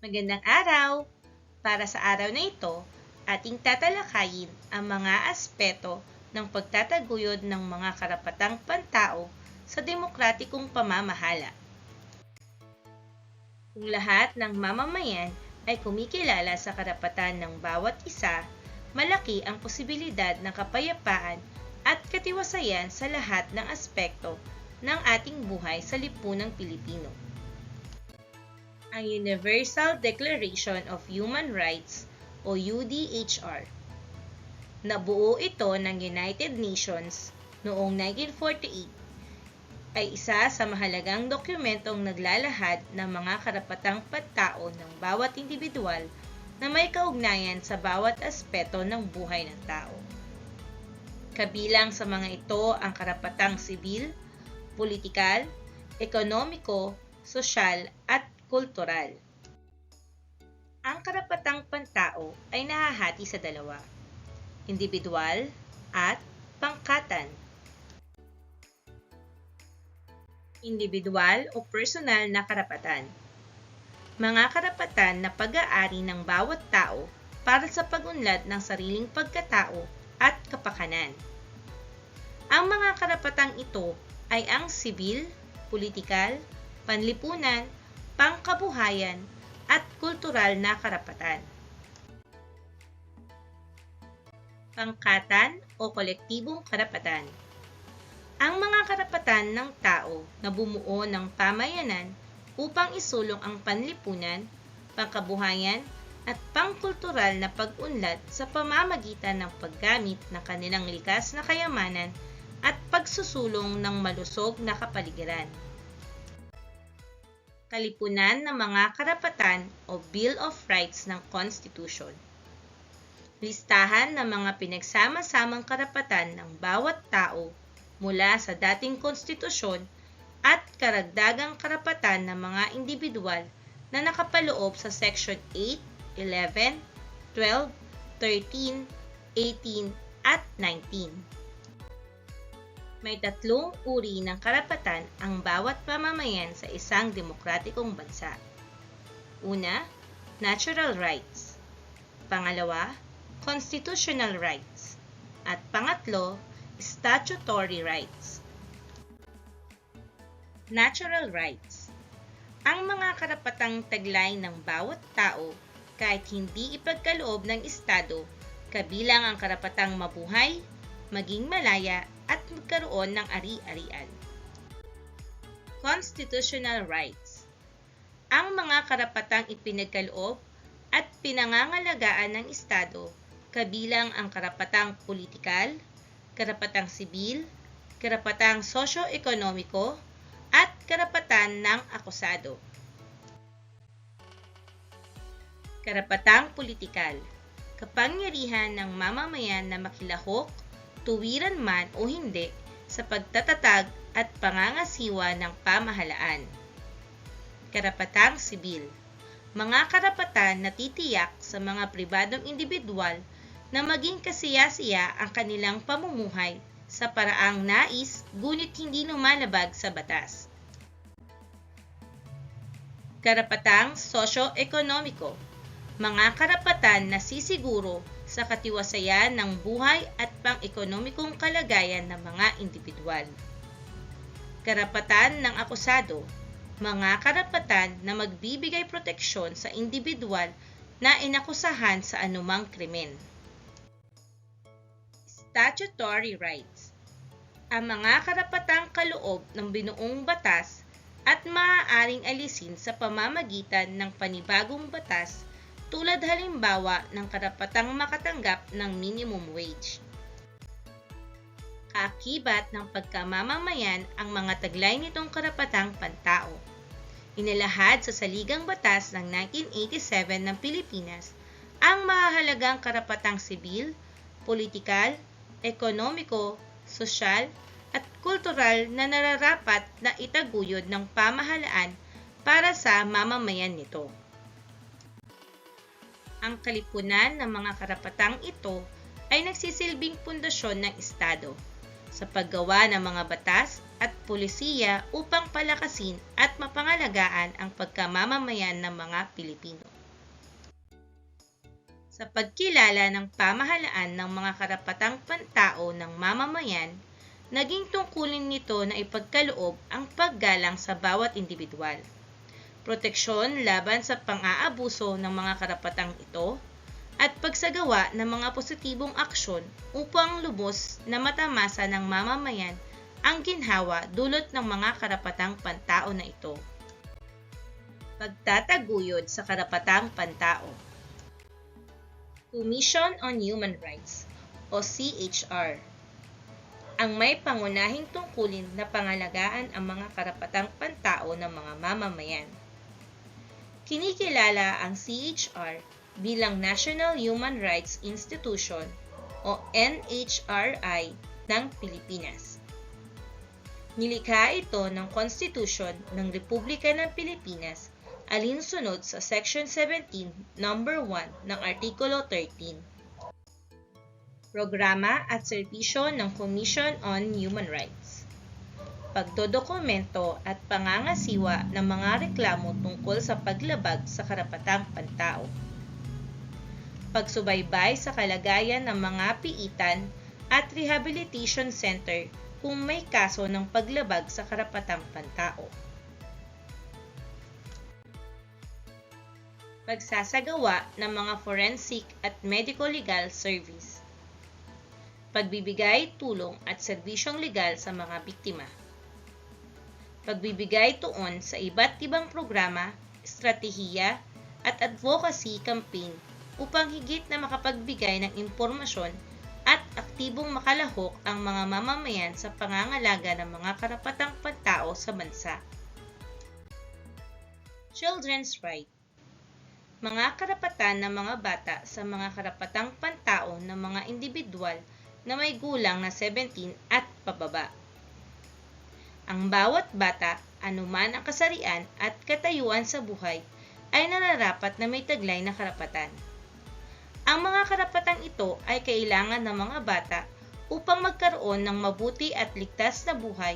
Magandang araw! Para sa araw na ito, ating tatalakayin ang mga aspeto ng pagtataguyod ng mga karapatang pantao sa demokratikong pamamahala. Kung lahat ng mamamayan ay kumikilala sa karapatan ng bawat isa, malaki ang posibilidad ng kapayapaan at katiwasayan sa lahat ng aspekto ng ating buhay sa lipunang Pilipino. Ang Universal Declaration of Human Rights o UDHR. Nabuo ito ng United Nations noong 1948 ay isa sa mahalagang dokumentong naglalahad ng mga karapatang pantao ng bawat individual na may kaugnayan sa bawat aspeto ng buhay ng tao. Kabilang sa mga ito ang karapatang sibil, politikal, ekonomiko, sosyal at kultural. Ang karapatang pantao ay nahahati sa dalawa, individual at pangkatan. Individual o personal na karapatan. Mga karapatan na pag-aari ng bawat tao para sa pag-unlad ng sariling pagkatao at kapakanan. Ang mga karapatang ito ay ang sibil, politikal, panlipunan, pangkabuhayan, at kultural na karapatan. Pangkatan o kolektibong karapatan. Ang mga karapatan ng tao na bumuo ng pamayanan upang isulong ang panlipunan, pangkabuhayan, at pangkultural na pag-unlad sa pamamagitan ng paggamit ng kanilang likas na kayamanan at pagsusulong ng malusog na kapaligiran. Kalipunan ng mga karapatan o Bill of Rights ng Constitution. Listahan ng mga pinagsama-samang karapatan ng bawat tao mula sa dating konstitusyon at karagdagang karapatan ng mga individual na nakapaloob sa Section 8, 11, 12, 13, 18, at 19. May tatlong uri ng karapatan ang bawat pamamayan sa isang demokratikong bansa. Una, natural rights. Pangalawa, constitutional rights. At pangatlo, statutory rights. Natural rights. Ang mga karapatang taglay ng bawat tao kahit hindi ipagkaloob ng Estado, kabilang ang karapatang mabuhay, maging malaya at magkaroon ng ari-arian. Constitutional rights. Ang mga karapatang ipinagkaloob at pinangangalagaan ng Estado, kabilang ang karapatang politikal, karapatang sibil, karapatang sosyo-ekonomiko, at karapatan ng akusado. Karapatang politikal kapangyarihan ng mamamayan na makilahok, tuwiran man o hindi sa pagtatatag at pangangasiwa ng pamahalaan. Karapatang sibil mga karapatan na titiyak sa mga pribadong individual na maging kasiyasiya ang kanilang pamumuhay sa paraang nais ngunit hindi lumalabag sa batas. Karapatang sosyo-ekonomiko Mga karapatan na sisiguro sa katiwasayan ng buhay at pang-ekonomikong kalagayan ng mga individual. Karapatan ng akusado Mga karapatan na magbibigay proteksyon sa individual na inakusahan sa anumang krimen. Statutory rights. Ang mga karapatang kaloob ng binuong batas at maaaring alisin sa pamamagitan ng panibagong batas tulad halimbawa ng karapatang makatanggap ng minimum wage. Kaakibat ng pagkamamamayan ang mga taglay nitong karapatang pantao. Inilahad sa Saligang Batas ng 1987 ng Pilipinas ang mahalagang karapatang sibil, politikal, ekonomiko, sosyal, at kultural na nararapat na itaguyod ng pamahalaan para sa mamamayan nito. Ang kalipunan ng mga karapatang ito ay nagsisilbing pundasyon ng Estado sa paggawa ng mga batas at pulisiya upang palakasin at mapangalagaan ang pagkamamamayan ng mga Pilipino. Sa pagkilala ng pamahalaan ng mga karapatang pantao ng mamamayan, naging tungkulin nito na ipagkaloob ang paggalang sa bawat individual. Proteksyon laban sa pang-aabuso ng mga karapatang ito, at pagsagawa ng mga positibong aksyon upang lubos na matamasa ng mamamayan ang ginhawa dulot ng mga karapatang pantao na ito. Pagtataguyod sa karapatang pantao Commission on Human Rights o CHR ang may pangunahing tungkulin na pangalagaan ang mga karapatang pantao ng mga mamamayan. Kinikilala ang CHR bilang National Human Rights Institution o NHRI ng Pilipinas. Nilikha ito ng Constitution ng Republika ng Pilipinas alinsunod sa Section 17, Number 1 ng Artikulo 13. Programa at serbisyo ng Commission on Human Rights pagdodokumento at pangangasiwa ng mga reklamo tungkol sa paglabag sa karapatang pantao pagsubaybay sa kalagayan ng mga piitan at rehabilitation center kung may kaso ng paglabag sa karapatang pantao. Pagsasagawa ng mga forensic at medico-legal service. Pagbibigay tulong at serbisyong legal sa mga biktima. Pagbibigay tuon sa iba't ibang programa, estratehiya, at advocacy campaign upang higit na makapagbigay ng impormasyon at aktibong makalahok ang mga mamamayan sa pangangalaga ng mga karapatang pantao sa bansa. Children's Right Mga karapatan ng mga bata sa mga karapatang pantao ng mga individual na may gulang na 17 at pababa. Ang bawat bata, anuman ang kasarian at katayuan sa buhay, ay nararapat na may taglay na karapatan. Ang mga karapatang ito ay kailangan ng mga bata upang magkaroon ng mabuti at ligtas na buhay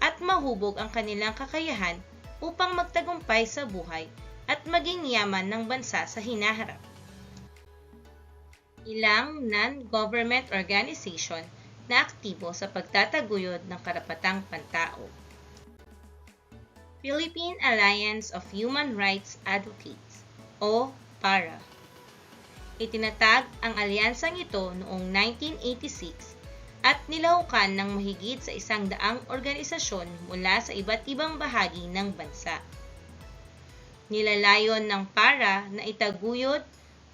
at mahubog ang kanilang kakayahan upang magtagumpay sa buhay at maging yaman ng bansa sa hinaharap. Ilang non-government organization na aktibo sa pagtataguyod ng karapatang pantao. Philippine Alliance of Human Rights Advocates o PARA Itinatag ang alyansang ito noong 1986 at nilahukan ng mahigit sa isang daang organisasyon mula sa iba't ibang bahagi ng bansa. Nilalayon ng para na itaguyod,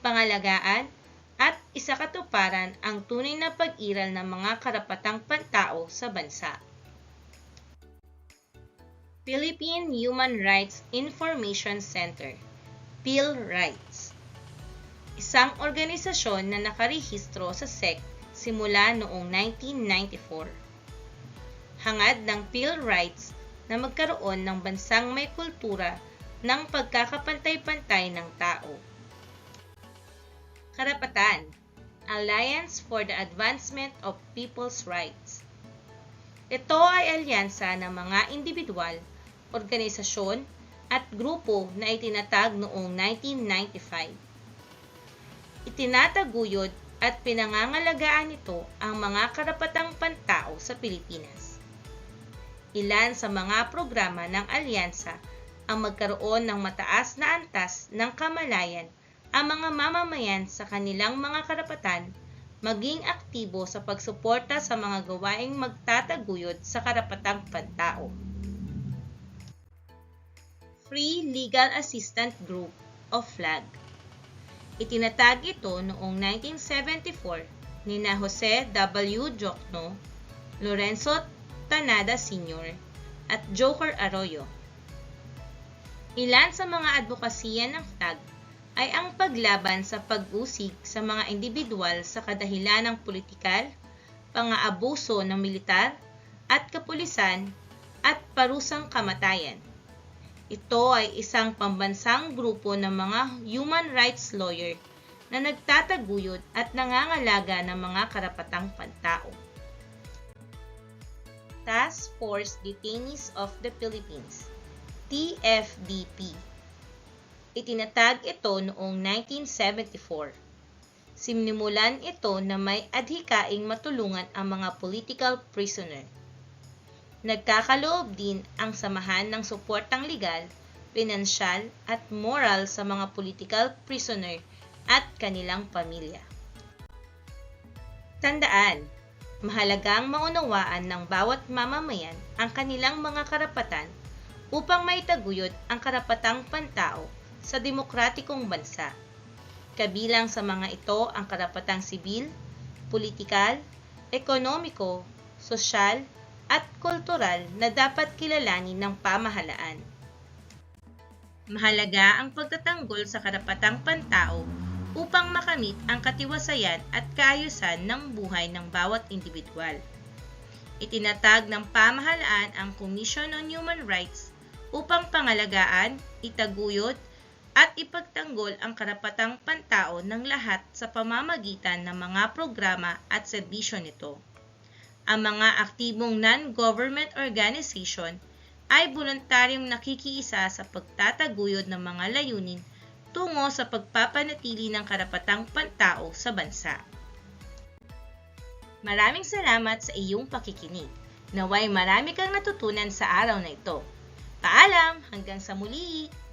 pangalagaan, at isakatuparan ang tunay na pag-iral ng mga karapatang pantao sa bansa. Philippine Human Rights Information Center, PhilRights isang organisasyon na nakarehistro sa SEC simula noong 1994. Hangad ng PhilRights na magkaroon ng bansang may kultura ng pagkakapantay-pantay ng tao. Karapatan Alliance for the Advancement of People's Rights Ito ay alyansa ng mga individual, organisasyon, at grupo na itinatag noong 1995 itinataguyod at pinangangalagaan nito ang mga karapatang pantao sa Pilipinas. Ilan sa mga programa ng alyansa ang magkaroon ng mataas na antas ng kamalayan ang mga mamamayan sa kanilang mga karapatan maging aktibo sa pagsuporta sa mga gawaing magtataguyod sa karapatang pantao. Free Legal Assistant Group o FLAG Itinatag ito noong 1974 ni na Jose W. Jokno, Lorenzo Tanada Sr. at Joker Arroyo. Ilan sa mga advokasya ng FLAG ay ang paglaban sa pag-usig sa mga individual sa kadahilan ng politikal, pang-aabuso ng militar at kapulisan at parusang kamatayan. Ito ay isang pambansang grupo ng mga human rights lawyer na nagtataguyod at nangangalaga ng mga karapatang pantao. Task Force Detainees of the Philippines, TFDP. Itinatag ito noong 1974. Sinimulan ito na may adhikaing matulungan ang mga political prisoner. Nagkakaloob din ang samahan ng suportang legal, pinansyal at moral sa mga political prisoner at kanilang pamilya. Tandaan, mahalagang maunawaan ng bawat mamamayan ang kanilang mga karapatan upang maitaguyod ang karapatang pantao sa demokratikong bansa. Kabilang sa mga ito ang karapatang sibil, politikal, ekonomiko, sosyal, at kultural na dapat kilalanin ng pamahalaan. Mahalaga ang pagtatanggol sa karapatang pantao upang makamit ang katiwasayan at kaayusan ng buhay ng bawat individual. Itinatag ng pamahalaan ang Commission on Human Rights upang pangalagaan, itaguyod, at ipagtanggol ang karapatang pantao ng lahat sa pamamagitan ng mga programa at serbisyo nito. Ang mga aktibong non-government organization ay voluntaryong nakikiisa sa pagtataguyod ng mga layunin tungo sa pagpapanatili ng karapatang pantao sa bansa. Maraming salamat sa iyong pakikinig. Naway marami kang natutunan sa araw na ito. Paalam hanggang sa muli!